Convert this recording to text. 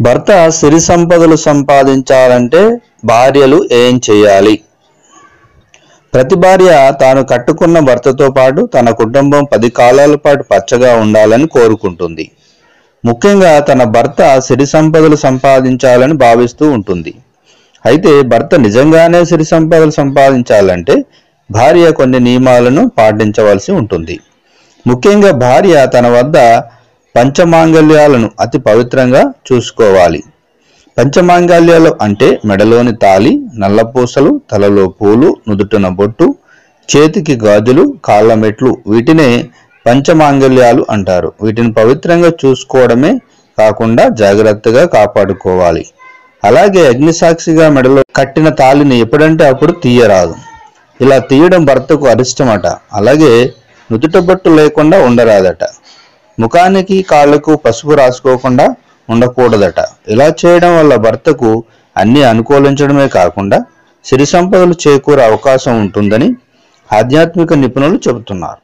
భర్త సిరి సంపదలు సంపాదించాలంటే భార్యలు ఏం చేయాలి? ప్రతి భార్య తాను కట్టుకున్న భర్తతో పాటు తన కుటుంబం పది కాలాల పాటు పచ్చగా ఉండాలని కోరుకుంటుంది. ముఖ్యంగా తన భర్త సిరి సంపదలు సంపాదించాలని భావిస్తూ ఉంటుంది. అయితే భర్త నిజంగానే సిరి సంపదలు సంపాదించాలంటే భార్య కొన్ని నియమాలను పాటించవలసి ఉంటుంది. ముఖ్యంగా భార్య తన వద్ద పంచమాంగల్యాలను అతి పవిత్రంగా చూసుకోవాలి. పంచమాంగల్యాలు అంటే మెడలోని తాలి నల్లపూసలు తలలో పూలు నుదుటిన బొట్టు చేతికి గాజులు కాళ్ళ మెట్లు వీటినే పంచమాంగల్యాలు అంటారు. వీటిని పవిత్రంగా చూసుకోవడమే కాకుండా జాగ్రత్తగా కాపాడుకోవాలి. అలాగే అగ్నిసాక్షిగా మెడలో కట్టిన తాలిని ఎప్పుడంటే అప్పుడు తీయరాదు. ఇలా తీయడం భర్తకు అరిష్టమట. అలాగే నుదుట బొట్టు లేకుండా ఉండరాదట. ముఖానికి కాళ్ళకు పసుపు రాసుకోకుండా ఉండకూడదట. ఇలా చేయడం వల్ల భర్తకు అన్ని అనుకూలించడమే కాకుండా సిరి సంపదలు చేకూరే అవకాశం ఉంటుందని ఆధ్యాత్మిక నిపుణులు చెబుతున్నారు.